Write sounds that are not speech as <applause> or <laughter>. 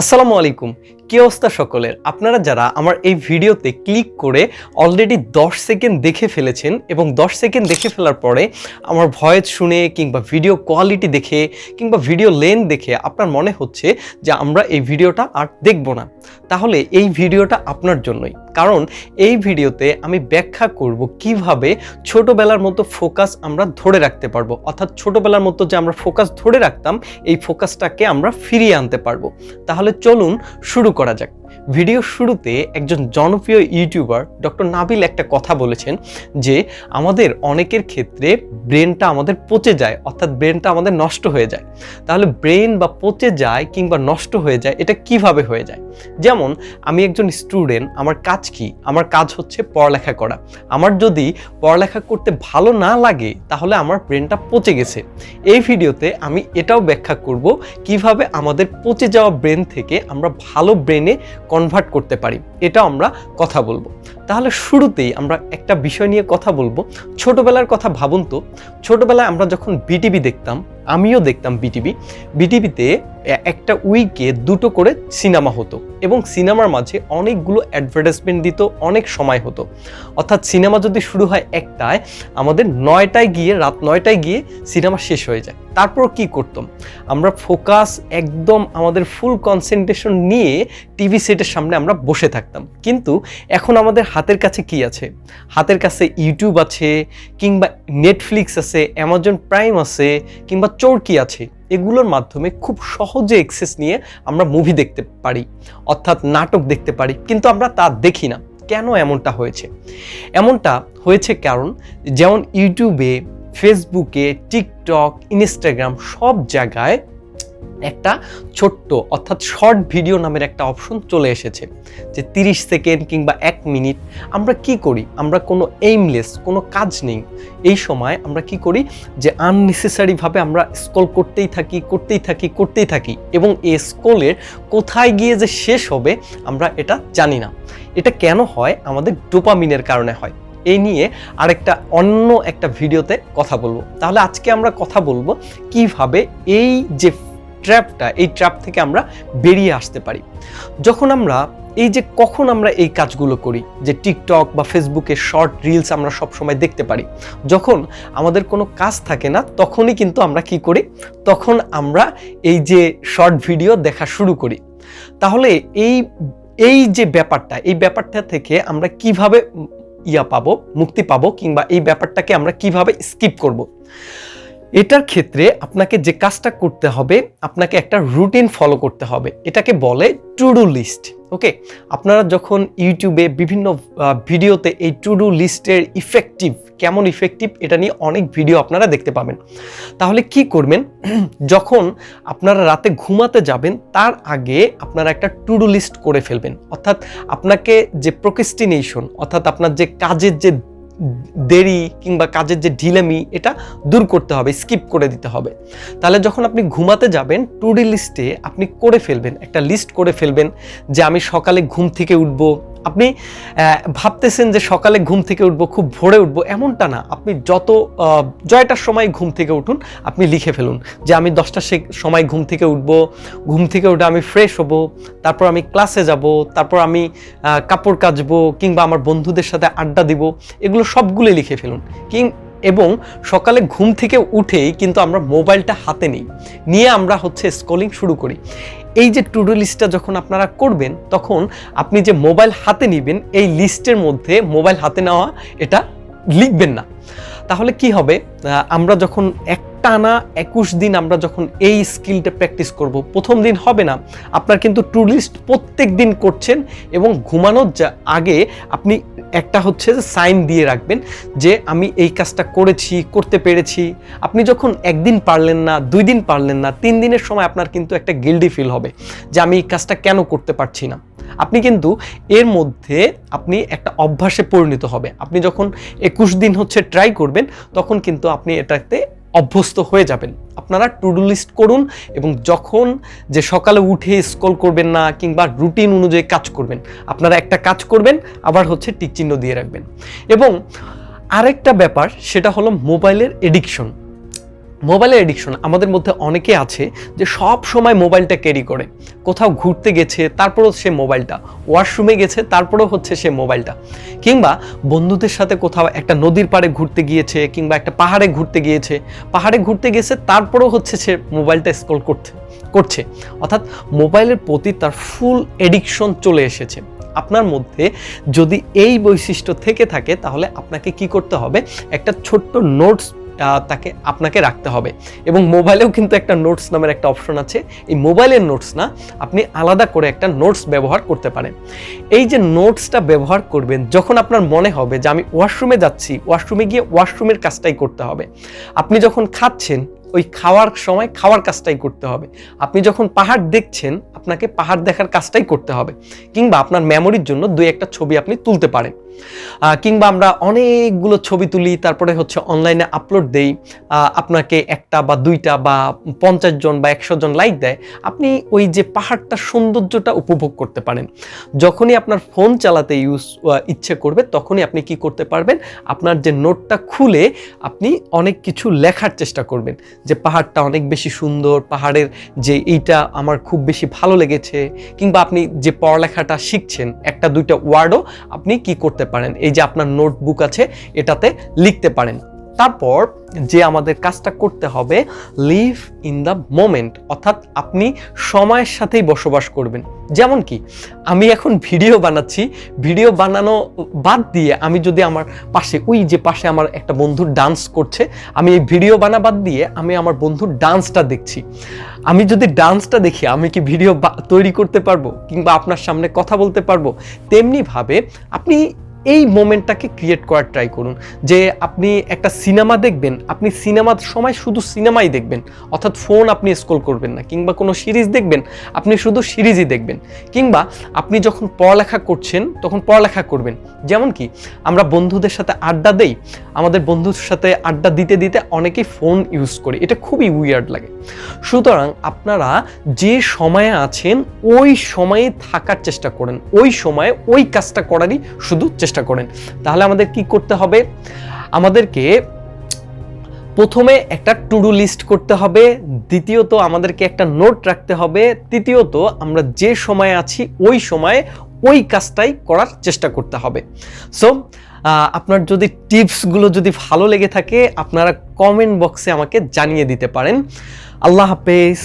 আসসালামু আলাইকুম। কি অবস্থা সকলের? আপনারা যারা আমার এই ভিডিওতে ক্লিক করে অলরেডি 10 সেকেন্ড দেখে ফেলেছেন এবং 10 সেকেন্ড দেখে ফেলার পরে আমার ভয়েস শুনে কিংবা ভিডিও কোয়ালিটি দেখে কিংবা ভিডিও লেন দেখে আপনার মনে হচ্ছে যে আমরা এই ভিডিওটা আর দেখব না। তাহলে এই ভিডিওটা আপনার জন্যই। কারণ এই ভিডিওতে আমি ব্যাখ্যা করব কীভাবে ছোটবেলার মতো ফোকাস আমরা ধরে রাখতে পারব। অর্থাৎ ছোটবেলার মতো যে আমরা ফোকাস ধরে রাখতাম, এই ফোকাসটাকে আমরা ফিরিয়ে আনতে পারব। তাহলে চলুন শুরু করা যাক। ভিডিও শুরুতে একজন জনপ্রিয় ইউটিউবার ডক্টর নাবিল একটা কথা বলেছেন যে আমাদের অনেকের ক্ষেত্রে ব্রেনটা আমাদের পচে যায়, অর্থাৎ ব্রেনটা আমাদের নষ্ট হয়ে যায়। তাহলে ব্রেন বা পচে যায় কিংবা নষ্ট হয়ে যায়, এটা কীভাবে হয়ে যায়? যেমন, আমি একজন স্টুডেন্ট, আমার কাজ কি? আমার কাজ হচ্ছে পড়ালেখা করা। আমার যদি পড়ালেখা করতে ভালো না লাগে, তাহলে আমার ব্রেনটা পচে গেছে। এই ভিডিওতে আমি এটাও ব্যাখ্যা করব, কীভাবে আমাদের পচে যাওয়া ব্রেন থেকে আমরা ভালো ব্রেনে কনভার্ট করতে পারি। এটা আমরা কথা বলব। তাহলে শুরুতেই আমরা একটা বিষয় নিয়ে কথা বলব। ছোটবেলার কথা ভাবুন তো। ছোটবেলায় আমরা যখন বিটিভি দেখতাম আমিও দেখতাম বিটিভি বিটিভিতে একটা উইকে দুটো করে সিনেমা হতো এবং সিনেমার মাঝে অনেকগুলো অ্যাডভার্টাইজমেন্ট দিত, অনেক সময় হতো। অর্থাৎ সিনেমা যদি শুরু হয় একটায়, আমাদের নয়টায় গিয়ে, রাত নয়টায় গিয়ে সিনেমা শেষ হয়ে যায়। তারপর কি করতাম? আমরা ফোকাস একদম আমাদের ফুল কনসেন্ট্রেশন নিয়ে টিভি সেটের সামনে আমরা বসে থাকতাম। কিন্তু এখন আমাদের হাতের কাছে কি আছে? হাতের কাছে ইউটিউব আছে, কিংবা নেটফ্লিক্স আছে অ্যামাজন প্রাইম আছে, কিংবা চরকি আছে, এগুলোর মাধ্যমে খুব সহজে এক্সেস নিয়ে আমরা মুভি দেখতে পারি, অর্থাৎ নাটক দেখতে পারি, কিন্তু আমরা তা দেখি না। কেন এমনটা হয়েছে? এমনটা হয়েছে কারণ, যেমন ইউটিউবে ফেসবুকে টিকটক ইনস্টাগ্রাম সব জায়গায় একটা ছোট্ট অর্থাৎ শর্ট ভিডিও নামের একটা অপশন চলে এসেছে যে 30 সেকেন্ড কিংবা এক মিনিট আমরা কি করি? আমরা কোনো এইমলেস কোনো কাজ নেই। এই সময় আমরা কি করি? যে আননেসেসারিভাবে আমরা স্ক্রল করতেই থাকি করতেই থাকি করতেই থাকি এবং এই স্ক্রলের কোথায় গিয়ে যে শেষ হবে আমরা এটা জানি না। এটা কেন হয়? আমাদের ডোপামিনের কারণে হয়। এই নিয়ে আরেকটা অন্য একটা ভিডিওতে কথা বলব। তাহলে আজকে আমরা কথা বলব কীভাবে এই যে ট্র্যাপটা, এই ট্র্যাপ থেকে আমরা বেরিয়ে আসতে পারি। যখন আমরা, এই যে কখন আমরা এই কাজগুলো করি, যে টিকটক বা ফেসবুকে শর্ট রিলস আমরা সব সময় দেখতে পারি, যখন আমাদের কোনো কাজ থাকে না, তখনই কিন্তু আমরা কি করি? তখন আমরা এই যে শর্ট ভিডিও দেখা শুরু করি। তাহলে এই এই যে ব্যাপারটা, এই ব্যাপারটা থেকে আমরা কীভাবে ইয়া পাবো মুক্তি পাবো কিংবা এই ব্যাপারটাকে আমরা কীভাবে স্কিপ করব। এটার ক্ষেত্রে আপনাকে যে কাজটা করতে হবে, আপনাকে একটা রুটিন ফলো করতে হবে। এটাকে বলে টু ডু লিস্ট ওকে আপনারা যখন ইউটিউবে বিভিন্ন ভিডিওতে এই টু ডু লিস্টের ইফেক্টিভ কেমন ইফেক্টিভ এটা নিয়ে অনেক ভিডিও আপনারা দেখতে পাবেন। তাহলে কি করবেন? <clears throat> যখন আপনারা রাতে ঘুমাতে যাবেন, তার আগে আপনারা একটা টু ডু লিস্ট করে ফেলবেন। অর্থাৎ আপনাকে যে প্রোকেস্টিনেশন অর্থাৎ আপনার যে কাজের যে দেরি কিংবা কাজের যে ঢিলেমি, এটা দূর করতে হবে, স্কিপ করে দিতে হবে। তাহলে যখন আপনি ঘুমাতে যাবেন টু ডি লিস্টে আপনি করে ফেলবেন, একটা লিস্ট করে ফেলবেন যে আমি সকালে ঘুম থেকে উঠব আপনি ভাবতেছেন যে সকালে ঘুম থেকে উঠবো, খুব ভোরে উঠবো, এমনটা না। আপনি যত জয়টার সময় ঘুম থেকে উঠুন, আপনি লিখে ফেলুন যে আমি দশটার সময় ঘুম থেকে উঠব, ঘুম থেকে উঠে আমি ফ্রেশ হব, তারপর আমি ক্লাসে যাব, তারপর আমি কাপড় কাচবো কিংবা আমার বন্ধুদের সাথে আড্ডা দিব, এগুলো সবগুলো লিখে ফেলুন। কিং, এবং সকালে ঘুম থেকে উঠেই কিন্তু আমরা মোবাইলটা হাতে নিই। নিয়ে আমরা হচ্ছে স্কলিং শুরু করি। এই যে টু ডু লিস্টটা যখন আপনারা করবেন, তখন আপনি যে মোবাইল হাতে নেবেন, এই লিস্টের মধ্যে মোবাইল হাতে নেওয়া, এটা লিখবেন না। তাহলে কি হবে? আমরা যখন এক টানা একুশ দিন আমরা যখন এই স্কিলটা প্র্যাকটিস করব, প্রথম দিন হবে না। আপনার কিন্তু টু লিস্ট প্রত্যেক দিন করছেন এবং ঘুমানোর যা আগে আপনি একটা হচ্ছে যে সাইন দিয়ে রাখবেন যে আমি এই কাজটা করেছি, করতে পেরেছি। আপনি যখন একদিন পারলেন না, দুই দিন পারলেন না, তিন দিনের সময় আপনার কিন্তু একটা গিল্ডি ফিল হবে যে আমি এই কাজটা কেন করতে পারছি না। আপনি কিন্তু এর মধ্যে আপনি একটা অভ্যাসে পরিণত হবে। আপনি যখন একুশ দিন হচ্ছে ট্রাই করবেন, তখন কিন্তু আপনি এটাতে অভ্যস্ত হয়ে যাবেন। আপনারা টুডু লিস্ট করুন এবং যখন যে সকালে উঠে স্কল করবেন না কিংবা রুটিন অনুযায়ী কাজ করবেন, আপনারা একটা কাজ করবেন, আবার হচ্ছে টিকচিহ্ন দিয়ে রাখবেন। এবং আরেকটা ব্যাপার, সেটা হলো মোবাইলের এডিকশন মোবাইলের এডিকশন আমাদের মধ্যে অনেকে আছে যে সব সময় মোবাইলটা ক্যারি করে। কোথাও ঘুরতে গেছে, তারপরও সে মোবাইলটা। ওয়াশরুমে গেছে, তারপরেও হচ্ছে সে মোবাইলটা। কিংবা বন্ধুদের সাথে কোথাও একটা নদীর পাড়ে ঘুরতে গিয়েছে, কিংবা একটা পাহাড়ে ঘুরতে গিয়েছে। পাহাড়ে ঘুরতে গেছে, তারপরেও হচ্ছে সে মোবাইলটা স্ক্রল করতে, করছে। অর্থাৎ মোবাইলের প্রতি তার ফুল এডিকশন চলে এসেছে। আপনার মধ্যে যদি এই বৈশিষ্ট্য থেকে থাকে, তাহলে আপনাকে কি করতে হবে? একটা ছোট্ট নোটস তাকে আপনাকে রাখতে হবে। এবং মোবাইলেও কিন্তু একটা নোটস নামের একটা অপশন আছে। এই মোবাইলের নোটস না, আপনি আলাদা করে একটা নোটস ব্যবহার করতে পারেন। এই যে নোটসটা ব্যবহার করবেন, যখন আপনার মনে হবে যে আমি ওয়াশরুমে যাচ্ছি, ওয়াশরুমে গিয়ে ওয়াশরুমের কাজটাই করতে হবে। আপনি যখন খাচ্ছেন ওই খাওয়ার সময় খাওয়ার কাজটাই করতে হবে। আপনি যখন পাহাড় দেখছেন, আপনাকে পাহাড় দেখার কাজটাই করতে হবে। কিংবা আপনার মেমোরির জন্য দুই একটা ছবি আপনি তুলতে পারেন। কিংবা আমরা অনেকগুলো ছবি তুলি, তারপরে হচ্ছে অনলাইনে আপলোড দেই। আপনাকে একটা বা দুইটা বা পঞ্চাশ জন বা একশো জন লাইক দেয়। আপনি ওই যে পাহাড়টার সৌন্দর্যটা উপভোগ করতে পারেন। যখনই আপনার ফোন চালাতে ইউজ ইচ্ছে করবে, তখনই আপনি কি করতে পারবেন? আপনার যে নোটটা খুলে আপনি অনেক কিছু লেখার চেষ্টা করবেন। যে পাহাড়টা অনেক বেশি সুন্দর, পাহাড়ের যে এইটা আমার খুব বেশি ভালো লেগেছে, কিংবা আপনি যে পড়ালেখাটা শিখছেন, একটা দুইটা ওয়ার্ডও আপনি কি করতে পারেন? এই যে আপনার নোটবুক আছে, এটাতে লিখতে পারেন। তারপর যে আমাদের কাজটা করতে হবে লিভ ইন দ্য মোমেন্ট অর্থাৎ আপনি সময়ের সাথেই বসবাস করবেন। যেমন কি, আমি এখন ভিডিও বানাচ্ছি ভিডিও বানানো বাদ দিয়ে আমি যদি আমার পাশে, ওই যে পাশে আমার একটা বন্ধুর ডান্স করছে, আমি এই ভিডিও বানা বাদ দিয়ে আমি আমার বন্ধুর ডান্সটা দেখছি। আমি যদি ডান্সটা দেখি, আমি কি ভিডিও তৈরি করতে পারব? কিংবা আপনার সামনে কথা বলতে পারব? তেমনিভাবে আপনি এই মোমেন্টটাকে ক্রিয়েট করার ট্রাই করুন। যে আপনি একটা সিনেমা দেখবেন, আপনি সিনেমার সময় শুধু সিনেমাই দেখবেন, অর্থাৎ ফোন আপনি স্ক্রল করবেন না, কিংবা কোনো সিরিজ দেখবেন, আপনি শুধু সিরিজই দেখবেন। কিংবা আপনি যখন পড়ালেখা করছেন, তখন পড়ালেখা করবেন। যেমন কি, আমরা বন্ধুদের সাথে আড্ডা দেই, আমাদের বন্ধুর সাথে আড্ডা দিতে দিতে অনেকেই ফোন ইউজ করি। এটা খুবই উইয়ার্ড লাগে। সুতরাং আপনারা যে সময়ে আছেন, ওই সময়ে থাকার চেষ্টা করেন। ওই সময়ে ওই কাজটা করারই শুধু চেষ্টা করেন। তাহলে আমাদের কি করতে হবে? আমাদেরকে প্রথমে একটা টু ডু লিস্ট করতে হবে, দ্বিতীয়ত আমাদেরকে একটা নোট রাখতে হবে, তৃতীয়ত আমরা যে সময়ে আছি ওই সময়ে ওই কাজটাই করার চেষ্টা করতে হবে। সো আপনার যদি টিপসগুলো যদি ভালো লেগে থাকে, আপনারা কমেন্ট বক্সে আমাকে জানিয়ে দিতে পারেন। আল্লাহ হাফেজ।